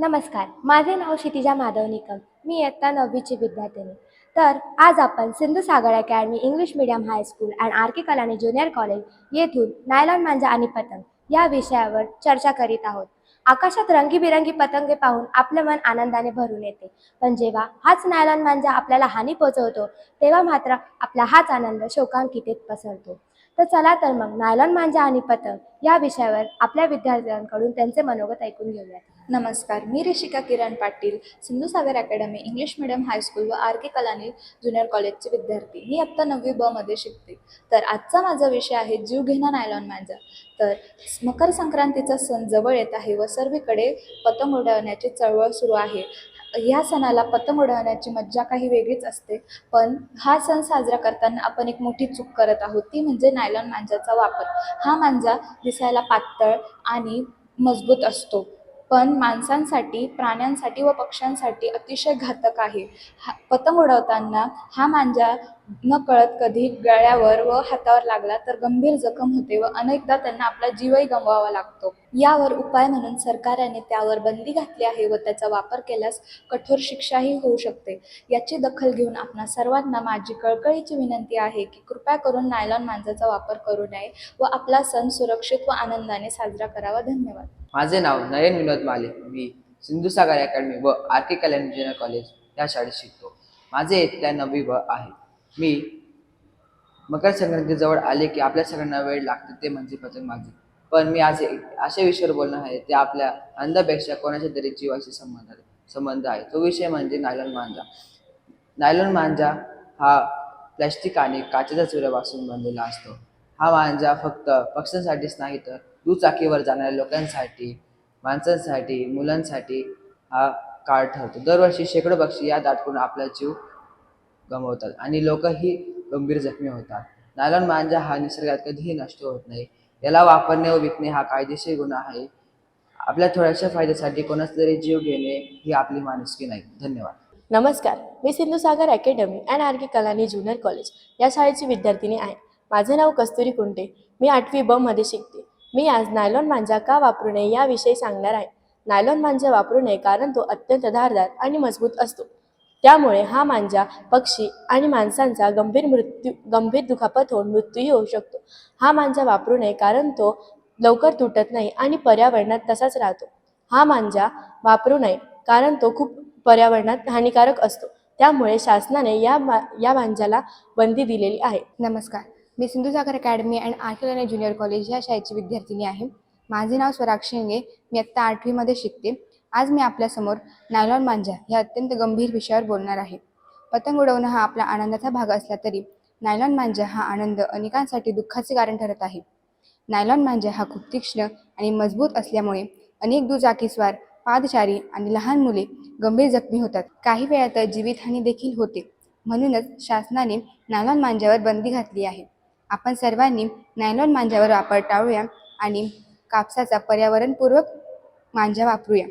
नमस्कार माझे नाव क्षितिजा माधव निकम. मी इयत्ता नववीची विद्यार्थिनी. तर आज आपण Sindhu Sagar academy English medium high school and R K Kalani junior college येथून नायलॉन मांजा आणि पतंग या विषयावर चर्चा करीत आहोत. आकाशात रंगीबिरंगी पतंगे पाहून आपलं मन आनंदाने भरून येते. पण जेव्हा हाच नायलॉन मांजा आपल्याला हानी पोचवतो तेव्हा मात्र आपला हाच आनंद शोकांकितेत पसरतो. तर चला तर मग नायलॉन मांजा आणि पतंग या विषयावर आपल्या विद्यार्थ्यांकडून त्यांचे मनोगत ऐकून घेऊयात. नमस्कार मी Rushika Kiran Patil Sindhusagar academy English medium high school व आर के कलानी ज्युनियर कॉलेजचे विद्यार्थी. मी आत्ता नववी ब मध्ये शिकते. तर आजचा माझा विषय आहे जीव घेणा नायलॉन माझा तर मकर संक्रांतीचा सण जवळ येत आहे व सर्वीकडे पतंग उडवण्याची चळवळ सुरू आहे. ह्या सणाला पतंग उडवण्याची मज्जा काही वेगळीच असते. पण हा सण साजरा करताना आपण एक मोठी चूक करत आहोत ती म्हणजे नायलॉन मांजाचा वापर. हा मांजा दिसायला पातळ आणि मजबूत असतो. पण माणसांसाठी प्राण्यांसाठी व पक्ष्यांसाठी अतिशय घातक आहे. हा पतंग उडवताना हा मांजा न कळत कधी गळ्यावर व हातावर लागला तर गंभीर जखम होते व अनेकदा त्यांना आपला जीवही गमवावा लागतो. यावर उपाय म्हणून सरकारने त्यावर बंदी घातली आहे व त्याचा वापर केल्यास कठोर शिक्षाही होऊ शकते. याची दखल घेऊन आपणा सर्वांना माझी कळकळीची विनंती आहे की कृपया करून नायलॉन मांजाचा वापर करू नये व आपला सण सुरक्षित व आनंदाने साजरा करावा. धन्यवाद. माझे नाव नयन विनोद माले. मी सिंधुसागर अकॅडमी व R K Kalyan engineer college या शाळेत शिकतो. माझे इथल्या नववी व आहे. मी मकर संक्रांतीजवळ आले की आपल्या सगळ्यांना वेळ लागते ते म्हणजे पतंगबाजी पण मी आज एक अशा विषयावर बोलणार आहे ते आपल्या अंधापेक्षा कोणाच्या तरी जीवाशी संबंध संबंध आहे. तो विषय म्हणजे नायलॉन मांजा. नायलॉन मांजा हा प्लॅस्टिक आणि काचेच्या चुऱ्यापासून बनलेला असतो. हा मांजा फक्त पक्ष्यांसाठीच नाही तर दुचाकीवर जाणाऱ्या लोकांसाठी माणसांसाठी मुलांसाठी हा काळ ठरतो. दरवर्षी शेकडो पक्षी या दाटकून आपला जीव गमावतात आणि लोकही गंभीर जखमी होतात. नायलॉन मांजा हा निसर्गात कधीही नष्ट होत नाही. याला वापरणे व विकणे हा कायदेशीर गुन्हा आहे. आपल्या थोड्याशा फायद्यासाठी कोणाचा तरी जीव घेणे ही आपली माणुसकी नाही. धन्यवाद. नमस्कार. मी Sindhusagar academy and R K Kalani junior college या शाळेची विद्यार्थिनी आहे. माझे नाव कस्तुरी कुंटे. मी आठवी ब मध्ये शिकते. मी आज नायलॉन मांजा का वापरू नये याविषयी सांगणार आहे. नायलॉन मांजा वापरू नये कारण तो अत्यंत धारदार आणि मजबूत असतो. त्यामुळे हा मांजा पक्षी आणि माणसांचा गंभीर मृत्यू गंभीर दुखापत होऊन मृत्यूही होऊ शकतो. हा मांजा वापरू नये कारण तो लवकर तुटत नाही आणि पर्यावरणात तसाच राहतो. हा मांजा वापरू नये कारण तो खूप पर्यावरणात हानिकारक असतो. त्यामुळे शासनाने या मा या मांजाला बंदी दिलेली आहे. नमस्कार. मी Sindhusagar academy and R junior college या शाळेची विद्यार्थिनी आहे. माझे नाव स्वराग शेंगे. मी आत्ता आठवीमध्ये शिकते. आज मी आपल्यासमोर नायलॉन मांजा या अत्यंत गंभीर विषयावर बोलणार आहे. पतंग उडवणं हा आपला आनंदाचा भाग असला तरी नायलॉन मांजा हा आनंद अनेकांसाठी दुःखाचे कारण ठरत आहे. नायलॉन मांजा हा खूप तीक्ष्ण आणि मजबूत असल्यामुळे अनेक दुचाकीस्वार पादचारी आणि लहान मुले गंभीर जखमी होतात. काही वेळा तर जीवितहानी देखील होते. म्हणूनच शासनाने नायलॉन मांजावर बंदी घातली आहे. आपण सर्वांनी नायलॉन मांजावर वापर टाळूया आणि कापसाचा पर्यावरणपूर्वक मांजा वापरूया.